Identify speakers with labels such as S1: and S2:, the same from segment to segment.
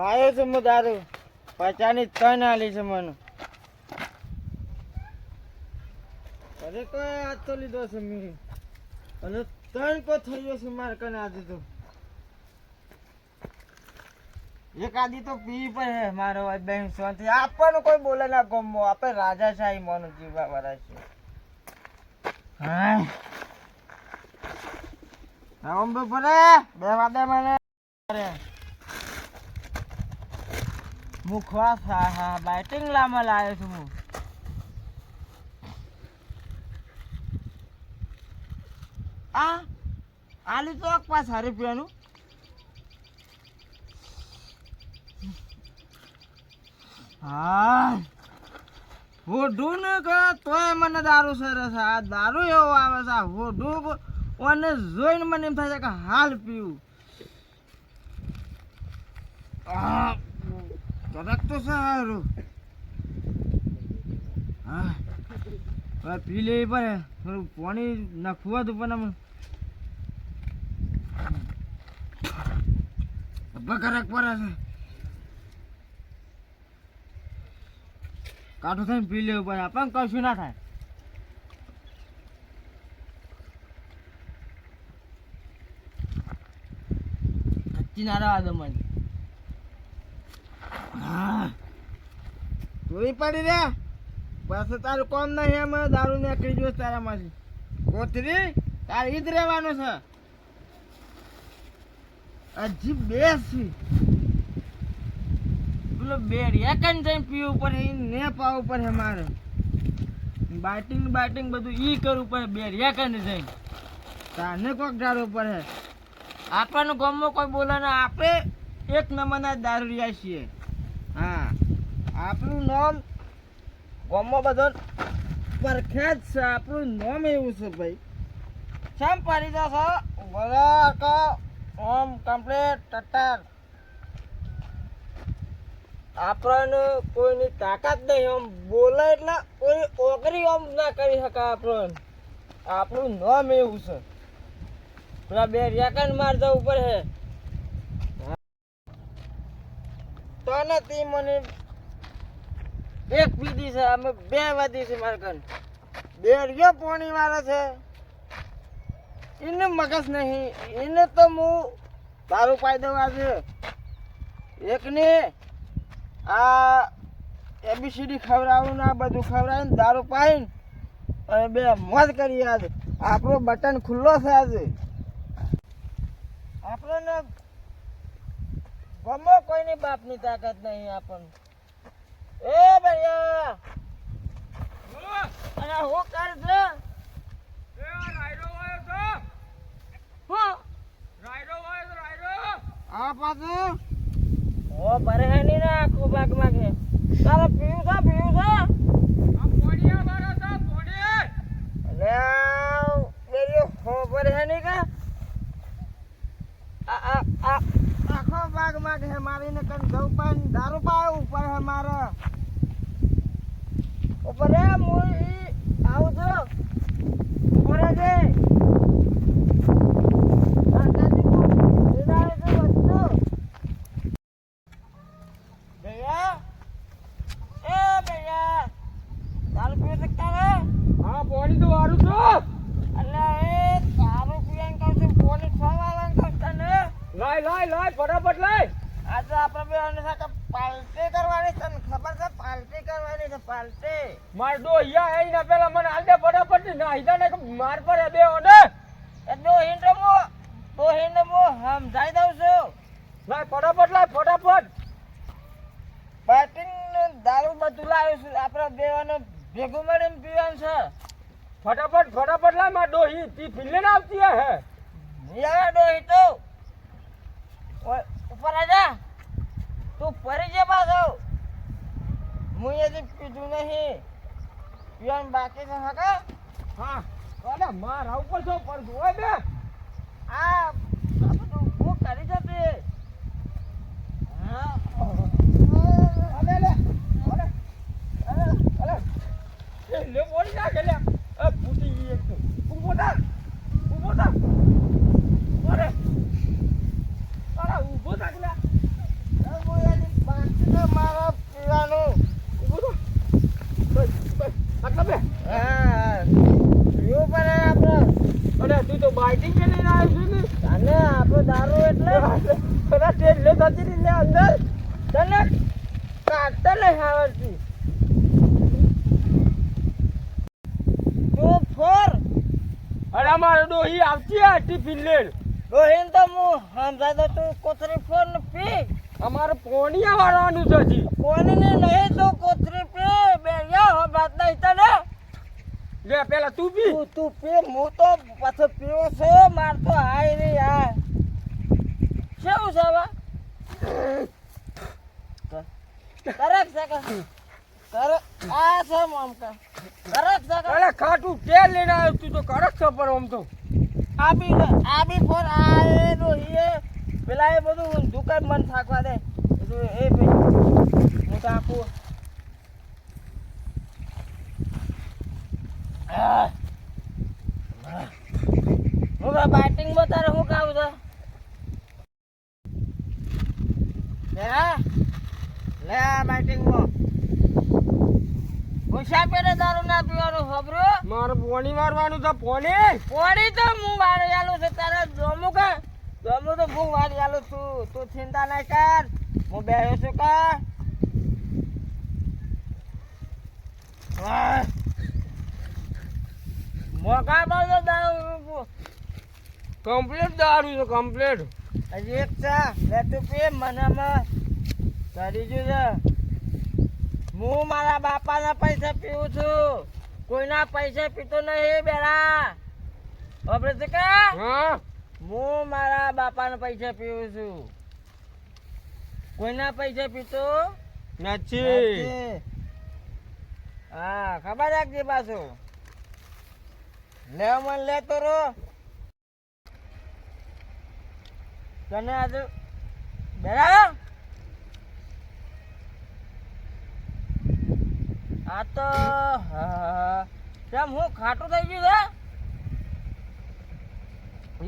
S1: લાયો છું હું દારૂ. પચાની ત્રણ આલી છે મને. અરે કોઈ આજ તો લીધો છે મેં? અને ત્રણ કો થઈ ગયો છે મારે કને આજે તો. એક આદી તો પી પણ હે મારો ભાઈ બેન શાંતિ આપણને કોઈ બોલે ના ગમો. આપણે રાજા શાહી મોનો જીવવા વાળા છે. હા. રામ બપોરે બે વાદે મને. મુખવા હા હા બાઇટિંગ લામાં લાવ્યો છું હું. આ આલી તો પાસ હારી પીવાનું. હા. હોઢું ને કે તોય મને દારૂ સરસ આ દારૂ એવો આવે છે હોઢું ઓને જોઈને મને એમ થાય છે કે હાલ પીવું. આ કદાચ તો સારું હા. પી લેવી પડે. થોડું પાણી નાખવું હતું પણ આમ બકરક પડે છે. કાઠું થઈને પી લેવું પડે. આપણને કશું ના થાય. કચ્ચી ના રહેવા દો મને. હા તોય પડી રે. બસ તારું કોમ નહીં એમ, દારૂ નીકળી જોઈશ તારામાંથી. કોથરી તારે ઈ જ રહેવાનું છે. હજી બેસી. પેલો બેડ એકન જઈને પીવું પડે એ ને પાવું પડે મારે. બાટિંગ બાટિંગ બધું ઈ કરવું પડે, બેડ એકન જઈને. તાને કોક ડાળવું પડે. આપણને ગામમાં કોઈ બોલાને, આપણે એક નંબરના દારૂ રહ્યા છીએ. આપણું નામ ગામમાં બધો પરખ્યાત છે. આપણું નામ એવું છે ભાઈ. શેમ પડી જશો? બધા આખા ઓમ કમ્પ્લીટ ટટ્ટાર આપણને કોઈની તાકાત નહીં. આમ બોલે એટલે કોઈ ઓગરી આમ ના કરી શકે આપણને. આપણું નામ એવું છે. પેલા બે રેકન મારતા ઉપર હે. તને નથી મને એક પીધી છે, અમે બે વાદી છે મારે કન બે રિયો પોણી મારે છે. એને મગજ નહીં, એને તો હું દારૂ પાઈ દઉં આજે. એકને આ એબીસીડી ખવડાવું ને આ બધું ખવડાવીને દારૂ પાઈને અને બે મોજ કરી આજે. આપણો બટન ખુલ્લો છે આજે. આપણને ગમો કોઈની બાપની તાકાત નહીં આપણને. એ ભૈયા! અને હું કર છે હું? આ પાછું? ઓ ભરે હે ની આખું બાગમાં છે તારે પીવું છે. પીવું છે અલે મેરી હો ભરે હે ની કા? આ આ આ આખો બાગમાં છે મારી ને કન જવું પણ દારૂ પાવ ઉપર હે મારે. ઉપર હે આવું છું કહું તને
S2: લાય લાય લાય ફટાફટ લાય.
S1: આજે આપણે બે પાલટી કરવાની છે ખબર છે? પાલટી કરવાની છે પાલટી.
S2: માર દો અહીંયા આઈ ના પેલા મને હાલ દે ફટાફટ. ના હિદા ને માર પર બે ઓને.
S1: એ દો હિંડ મો દો હિંડ મો સમજાઈ દઉં છું.
S2: લાય ફટાફટ લાય ફટાફટ.
S1: પાર્ટી દારૂ બધું લાવ્યો છું. આપણે દેવાનો ભેગું મળીને પીવાનું છે.
S2: ફટાફટ ફટાફટ લાય માર ડો હી તી ફિલ્લે ના આવતી હે.
S1: યાર હિંડ તો. ઉપર આજા. તું ફરી જે પાછો. હું હજી પીધું નહીં. પીવાનું બાકી છે હકા?
S2: હા. અરે મારા ઉપર છો પડતું બે.
S1: આ
S2: તો દારૂ એટલે પેલા ટેલો થતી રીતે અંદર.
S1: તને કાઢતા નહીં આવડતી ટુ ફોર.
S2: અરે મારે ડોહી આવતી આ ટિફિન લેડ
S1: ડોહીન તો હું સમજાતો તું કોથરી ફોર ને પી.
S2: અમારે પોણીયા વાળવાનું
S1: તું પી.
S2: તું
S1: તો પાછો પીવો છો. માર તો હાય રે યાર. શું છે હવે? કરક છે કરક આ છે મમ કે કરક છે
S2: અરે ખાટું તેલ લઈને આવ્યો તું તો કડક છે પણ આમ તો.
S1: આ બી આ બી ફોન આ એ નો એ. પેલા એ બધું દુકાન મન થાકવા દે. એ ભાઈ હું આપું. હું. તો તારે શું છે? લે. લે આ બાટિંગમાં ઓછા પેરે દારૂ ના પીવાનું ખબરો
S2: મારે પોણી મારવાનું છે પોણી?
S1: પોણી તો હું વાળી આલું છું તારે જોમું કે? જોમું તો હું વાળી આલું છું. તું ચિંતા નહીં કર. હું બેહ્યો છું કે. મોકા બાજુ દારૂ
S2: કમ્પ્લીટ દારૂ છે કમ્પ્લીટ
S1: હજી એક ચા. બે તું પી મનામાં કરી જો છે હું મારા બાપાના પૈસા પીવું છું. કોઈના પૈસા પીતો નહીં બેરા. આપણે તો કે?
S2: હું.
S1: મારા બાપાના પૈસા પીવું છું. કોઈના પૈસા પીતો
S2: નથી.
S1: હા ખબર રાખજે પાછું. લેવા મને લે તો રો તને આજે બરાબર? આ તો કેમ હું ખાટું થઈ ગયું છે?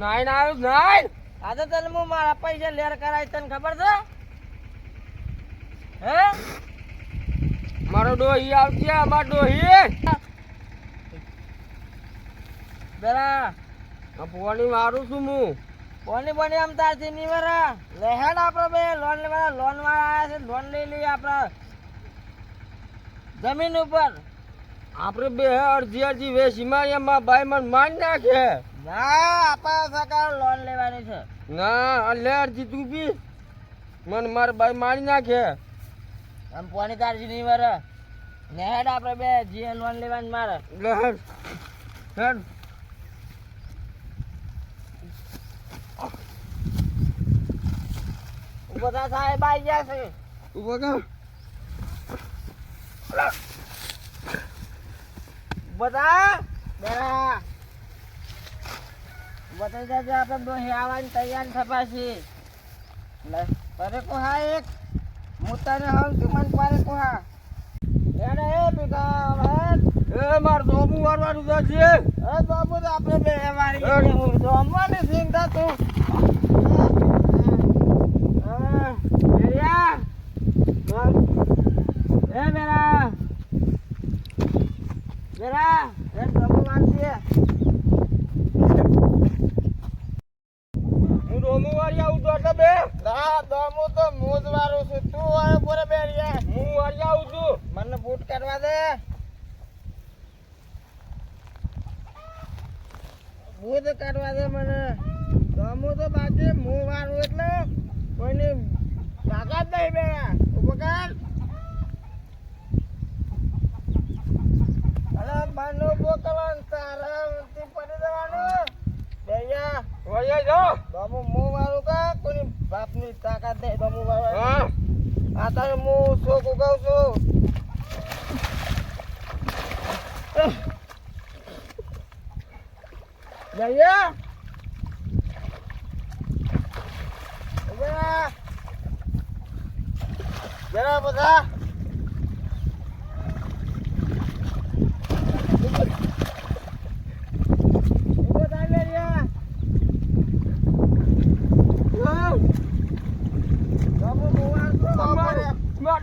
S2: નાઈન આવ્યું નાઈન
S1: આ તો તને હું મારા પૈસા લેર કરાય તને ખબર છે? હે?
S2: મારો ડોહી આવતી અમારો ડોહી.
S1: બેરા.
S2: આ પોણી મારું છું હું.
S1: બોની બોની આમ તારથી નહીં વરા? લેહેડ આપણે બે લોન લેવા લોન વાળા આયા છે લોન લઈ લઈએ આપણે જમીન ઉપર.
S2: આપણે બે અડધી અડધી મારી એમાં ભાઈ મને માન નાખે.
S1: ના આપણા સરકાર લોન લેવાની છે.
S2: ના લે અડધી તું બી. મને માર ભાઈ મારી નાખે.
S1: આમ પોની કાળજી નહીં વરા? નેહેડ આપણે બે જે લોન લેવાની મારે.
S2: લે હેડ. હેડ
S1: બધા સાહેબ આવી ગયા છે.
S2: કર
S1: બધા? બેરા બતાવી દેજો આપણે દોહી આવવાની તૈયાર થપાશી લે પરે કોહા એક? હું તને હવ તું મને પરે કોહા? એડે એ હવે.
S2: એ માર ધોબું વારવાનું છે
S1: એ તો આપણે બે વારી. જમવાની સિંગતા તું હા, બેરિયા. એ બેરા બેરા એ બાબુ માનતી
S2: હું ધોબું વારી આવું તો એટલે બે
S1: ના દમુ તો મોજ વાળું છું તું આયો પોરે બેરિયા
S2: હું વારી આવું છું
S1: મને બૂટ કરવા દે બૂટ કાઢવા દે મને દમુ તો બાકી મું વાળું એટલે કોઈની તાકાત નહીં બેડા ઊભો કર અરે બાનો ઊભો કરવાનું તારા વચ્ચે પડી જવાનું
S2: વારી જાઓ.
S1: દમુ મું વાળું કા કોઈની બાપની તાકાત નહીં? વાળવા
S2: હા.
S1: આ તારે હું શોક ઉગાવ છું. જઈએ. જરા બધા.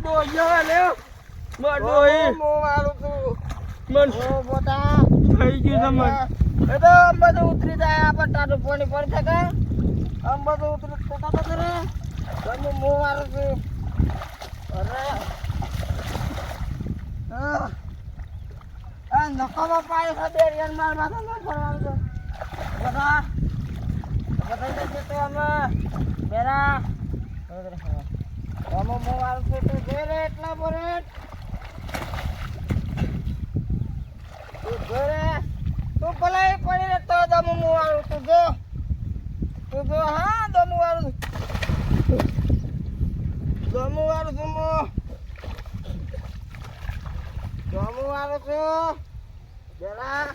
S1: ડોયો લે મડોઈ મો
S2: મારું
S1: તું
S2: મન
S1: ઓ બોતા
S2: થઈ ગયું તમને
S1: એ તો આમ બધું ઉતરી જાય આ પટ્ટાનું પાણી પડ શકે આમ બધું ઉતરી પોતા તો કરે તમે મો મારું છું અરે આ નકામા પાણી ખાતે રિયલ માર માથા ન ફરવાનું તો બધા બધા જતો અમે. પેલા અમે મોબાઈલ છે તો જે રે એટલા બોરે. તું જો રે તું ભલે પડી રે તો દમું મોવાળું તું જો. તું જો, હા દમું વાળું દમું વાળું છું હું દમું વાળું છું જરા.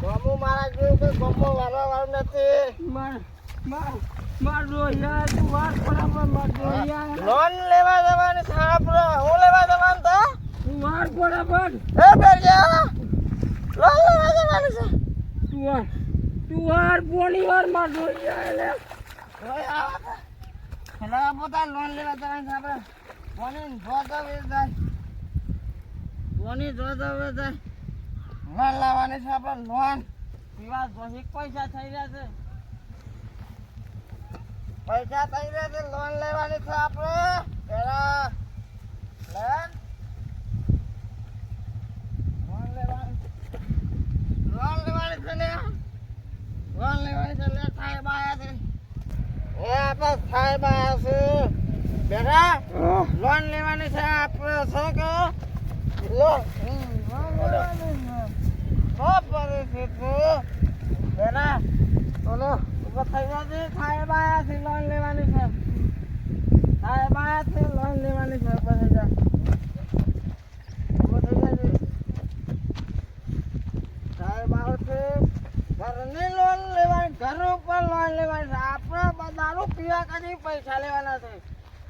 S1: દમું મારા જેવું કોઈ ગમો લોન લેવા જવાની આપણે હું લેવા જવાનું તો?
S2: તું વાર
S1: એ બેરજા લોન લેવા જવાની છે.
S2: તું વાર તું વાર પોણી વાર
S1: તો. પેલા પોતા લોન લેવા જવાની આપણે. કોની જોતો વેચાય કોની જોતો વેચાય લોન લાવવાની છે આપણે લોન. પીવા જોશી પૈસા થઈ રહ્યા છે. પૈસા થઈ રહ્યા છે? લોન લેવાની છે આપણે? પેલા લોન? લોન લેવાની લોન લેવાની છે ને? લોન લેવાની છે લે સાહેબ આયા છે. એ આપણે સાહેબ આયા છે. બેટા લોન લેવાની છે આપણે શું કહો? લોન લોન લેવાની છે શું કરે છે તું બેટા બોલો ઊભો જજે સાહેબ આયા લોન લેવાની છે. સાહેબ આયા લોન લેવાની છે ઊભો જા ઊભો થઈ જજે સાહેબ આવે ઘરની લોન લેવાની ઘર ઉપર લોન લેવાની છે. આપણે દારૂ પીવા કદી પૈસા લેવાના છે.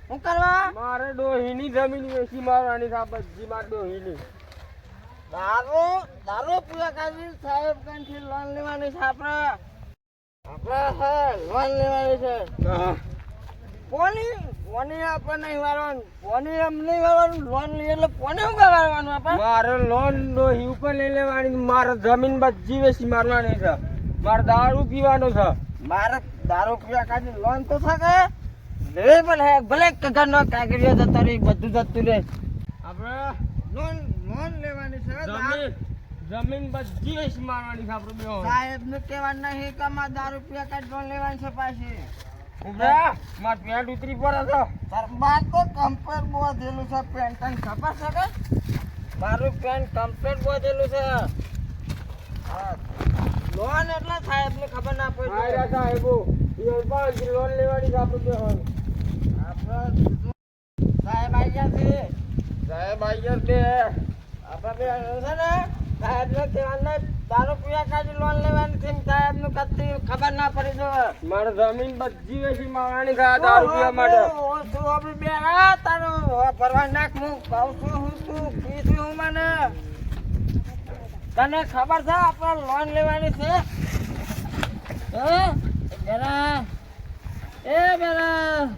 S1: શું કરવા?
S2: મારે ડોહીની જમીન વેચી મારવાની છે બધી માર ડોહીની.
S1: દારૂ દારૂ પીવા કદી સાહેબ કંઈથી લોન લેવાની છે આપણે? લોન લેવાની છે કોની કોની આપણે નહીં વાળવાનું કોની એમ નહીં વાળવાનું લોન લઈએ એટલે કોને શું વાળવાનું આપણે
S2: મારે લોન ડોહી ઉપર લઈ લેવાની મારે જમીન બધી વેચી મારવાની છે. મારે દારૂ પીવાનો છે.
S1: મારે દારૂ પીવા કાઢી લોન તો থাকে લેવી પણ હે ભલે ઘરનો કાગળિયો જતો રહી બધું જતું રહે.
S2: આપણે
S1: લોન લોન લેવાની છે
S2: જમીન બધી જ મારવાની છે આપણે
S1: સાહેબ ને કહેવાનું નહીં કે અમારે દારૂ રૂપિયા કાઢી લોન લેવાની છે પાછી.
S2: ઉભરા માર પેન્ટ ઉતરી પડે તો.
S1: તાર બાર તો કમ્પ્લેટ બોધેલું છે પેન્ટ તને ખબર છે કે? મારું પેન્ટ કમ્પ્લેટ બોધેલું છે. હા. લોન એટલે સાહેબ ને ખબર ના પડી.
S2: આયરા સાહેબો એ લોન લેવાની છે આપણે
S1: આપણે સાહેબ આવી ગયા છે.
S2: સાહેબ આઈ ગયા છે.
S1: આપણે બે છે ને? સાહેબ ને કહેવાનું દારૂ પીવા કાઢી લોન લેવાની છે સાહેબનું કદી ખબર ના પડી જો
S2: મારે જમીન બધી વેચી મારવાની છે આ દારૂ પીવા માટે.
S1: તું આપણે બે આ તારું ભરવા નાખ હું. કહું છું હું શું કીધું હું મને. તને ખબર છે આપણે લોન લેવાની છે? હે? બેરા. એ બેરા.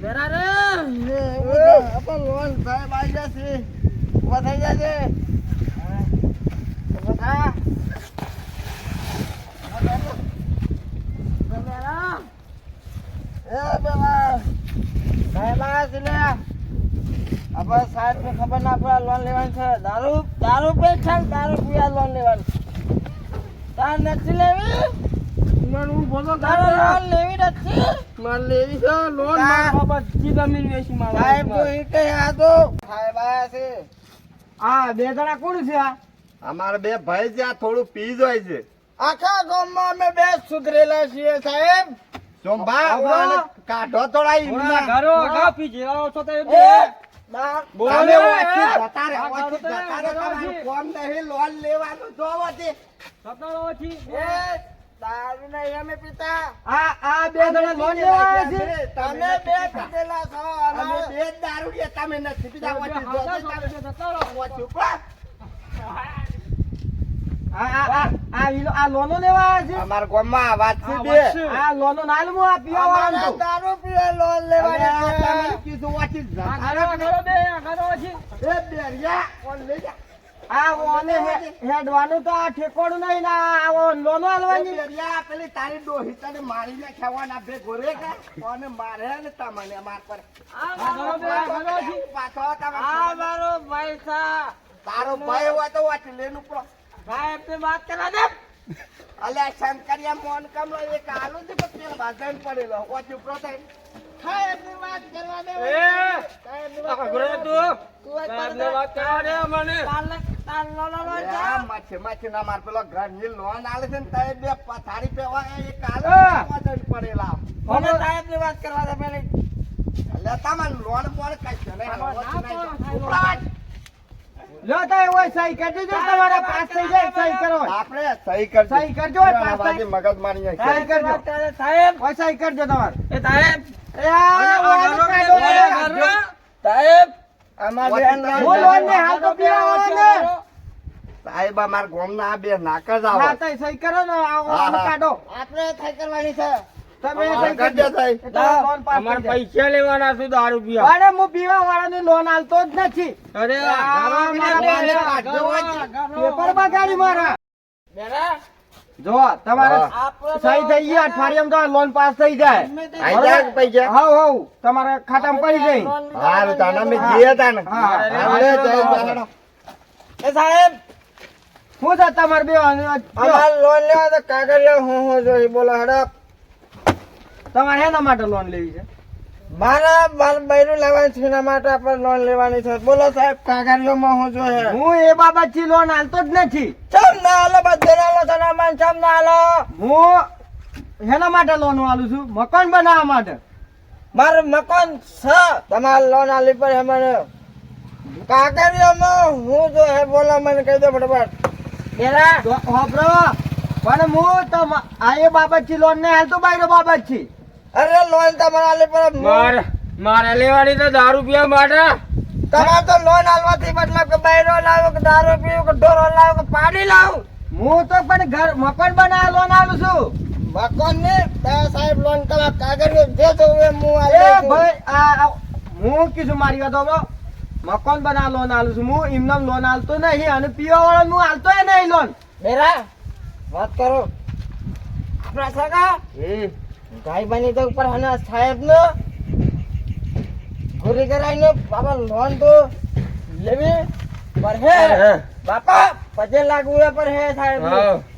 S1: બેરા રે. આપણે લોન સાહેબ આવી જશે થઈ જશે ઊભા થા બેરા એ બેરા છે લે આપણે સાહેબ ને ખબર ના પડે લોન લેવાની છે. દારૂ દારૂ પે છે દારૂ પીવા લોન લેવાની. તાર નથી લેવી?
S2: મને હું બોલો
S1: તારે લોન લેવી નથી?
S2: મારે લેવી છે લોન
S1: તા-
S2: બધી જમીન વેચી
S1: સાહેબ તો એ કઈ આ તો સાહેબ આયા છે.
S2: આ બે જણા કોણ છે આ?
S3: અમારે બે ભાઈ છે આ થોડું પી જાય છે.
S1: આખા ગામમાં અમે બે સુધરેલા છીએ સાહેબ.
S3: ચોંભા. આને કાઢો થોડા ઈમના.
S2: ઘરો અગાઉ જેવા છો તો એ.
S3: જતા
S2: આ
S3: ઓછી
S2: કાઢો તો
S3: જતા રહે, તમારું
S2: ઓછી.
S3: નહીં, લોન લેવાનું જોવો છે.
S2: સત્તરોથી
S1: એ દારૂ નહીં અમે પીતા
S2: આ આ બે જણા લોન લેવા છે
S1: તમે બે પીધેલા છો
S3: અમે બે જ દારૂડિયા, તમે નથી પીતા,
S2: છો,
S3: તમે.
S2: સત્તરો.
S3: ઓછી ઉપર.
S2: આ આ આ આ લોનો લેવા છે
S3: અમારા ગામમાં વાત છે બે.
S2: આ લોનો ના લેવું આ પીવા વાળો
S1: તારો. પીવા લોન
S3: લેવા
S1: છે
S3: કીધું ઓછી જ
S2: આ ઘરો, બે, ઘરો છે.
S3: એ બેરિયા, ઓન લઈ જા.
S2: આ ઓને હેડવાનું તો આ ઠેકોડું નહીં ના આ આ લોનો હાલવાની
S3: બેરિયા, પેલી તારી ડોહી તને મારીને ખેવાના બે ગોરે કા? કોને મારે ને તમને માર પર
S1: આ
S2: ઘરો બે, ઘરો છે.
S3: પાછો તમે
S1: આ મારો પૈસા
S3: તારો ભાઈ હોય તો વાંચ લેન ઉપરો
S1: સાહેબ ને વાત કરવા દે.
S3: અલ્યા શંકરિયા મોન કમલો એક આલુ છે પણ પેલો પડેલો. વાંચ ઉપરો થાય
S1: સાહેબની વાત કરવા દે.
S4: એ સાહેબની
S1: વાત
S4: તું.
S1: તું એક
S4: સાહેબને વાત કરવા દે મને
S1: તાલ તાલ લો લો લો
S3: આ
S1: જા
S3: માછે માછે ના માર પેલો ઘરની લોન આલે છે ને તાય બે પથારી પેવા એક આલુ
S4: હા.
S3: પડેલા.
S1: મને સાહેબની વાત કરવા દે પેલી
S3: અલ્યા તમાર લોન પર કઈ છે નહીં
S1: ના, ના, ના,
S3: ઉપરો વાંચ.
S4: લો તો એવો સહી કરી દેજો તમારા પાસ થઈ જાય સહી કરો.
S3: આપણે સહી કરજો.
S4: સહી કરજો, પાસ.
S3: મગજ મારી
S4: સહી કરજો.
S1: સાહેબ?
S4: ઓય સહી કરજો તમારે.
S1: એ સાહેબ. સાહેબ
S3: સાહેબ અમાર ગોમ ના બે નાક જ આવો.
S4: સહી કરો ને કાઢો
S1: આપણે થઈ કરવાની છે.
S4: તમે
S3: હા,
S4: પાસ થઈ જાય.
S2: પૈસા લેવાના છે દારૂ પીવા.
S4: અરે હું પીવા વાળાની લોન આલતો જ નથી. પેપર બગાડી મારા. જો તમારે
S3: હા.
S1: આપણે
S4: સહી થઈ ગઈ અઠવાડિયામાં તો લોન પાસ થઈ જાય.
S3: પૈસા.
S4: હવ હવ. તમારે ખાતામાં પડી જાય.
S3: હારું તાના મેં તાને.
S4: હા.
S1: એ સાહેબ!
S4: શું છે તમારે બે
S1: અમાર લોન લેવા તો કાગળિયા હું હું જોઈ બોલો હડપ.
S4: તમારે એના માટે લોન લેવી છે?
S1: મારા માર બૈરું લેવાની છે એના માટે આપણે લોન લેવાની છે. બોલો સાહેબ કાગળિયોમાં હું જોઈએ
S4: હું? એ બાબતથી લોન આલતો જ નથી.
S1: ચમ ના હાલો બધે હાલો તને મન ચમ ના હાલો?
S4: હું એના માટે લોન આલું છું? મકાન બનાવવા માટે.
S1: મારું મકાન છે. તમારે લોન આલી પર મને. કાગળિયામાં હું જો હે બોલો મને કહી દો ફટાફટ.
S4: પેલા હોભળો પણ હું તો આ એ બાબતથી લોન ને હાલતો બાયરો બાબતથી.
S1: અરે લોન તમારા લે પર
S2: માર મારે લેવાની તો દારૂ પીવા માટે.
S1: તમારે તો લોન આલવાથી મતલબ કે બૈરો લાવો કે દારૂ પીવું કે ઢોરો લાવો કે પાણી લાવો?
S4: હું તો પણ ઘર મકાન બનાવ લોન આલું છું.
S1: મકાન ને સાહેબ લોન કરવા કાગળ જે તો હું આલી.
S4: ભાઈ આ હું કીધું મારી વાત હોભળો. મકાન બના લોન આલું છું હું એમને લોન આલતો નહીં અને પીવા વાળો હું આલતો નહીં લોન
S1: બેરા વાત કરો. આપણા સગા ગાય બની તો ઉપર હના સાહેબ નો. ઘોરી કરાઈને બાબા લોન તો લેવી પર હે બાપા પજે લાગુ એ પર હે. સાહેબ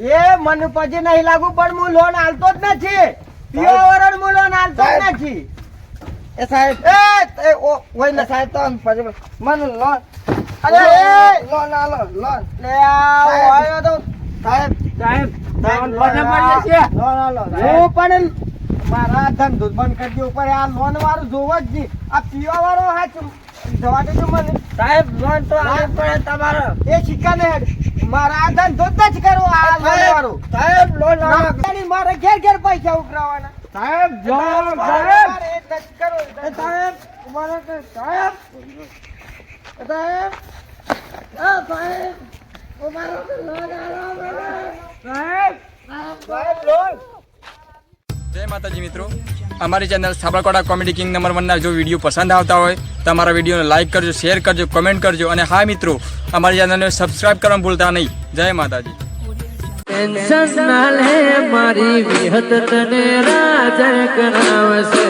S4: એ મને પજે નહીં લાગુ પણ હું લોન આલતો જ નથી. પીવા હું લોન આલતો જ નથી.
S1: એ સાહેબ.
S4: એ ઓ ઓય
S1: ને સાહેબ તો પજે મને લોન
S4: અરે એ
S1: લોન આલો લોન.
S4: લે આ તો.
S1: સાહેબ.
S2: સાહેબ લોન પાડીએ છીએ
S1: લોન આલો.
S4: હું પણ મારા ધંધો બંધ કરી દઉં ઉપર. આ લોન વાળું જોવો જ નહીં. આ પીવા વાળો હાચ. જવા દેજો મને.
S1: સાહેબ લોન તો આલી પડે તમારો.
S4: એ સિક્કા ને મારા આ ધંધો જ નથી કરવો આ લોન વાળો.
S1: સાહેબ લોન આલો
S4: મારે ઘેર ઘેર પૈસા ઉઘરાવાના.
S1: સાહેબ
S4: જો
S1: સાહેબ.
S4: એ
S1: સાહેબ મારે સાહેબ. સાહેબ. સાહેબ. લોન સાહેબ. સાહેબ લોન
S5: જય માતાજી મિત્રો. અમારી channel Sabarkoda comedy king number વનના જો વીડિયો પસંદ આવતા હોય તો અમારા વિડીયોને લાઇક કરજો શેર કરજો કમેન્ટ કરજો અને હા મિત્રો, અમારી ચેનલને સબસ્ક્રાઇબ કરવાનું ભૂલતા નહીં. જય માતાજી.
S6: મારી વિહત તને રાજ કરાવશે.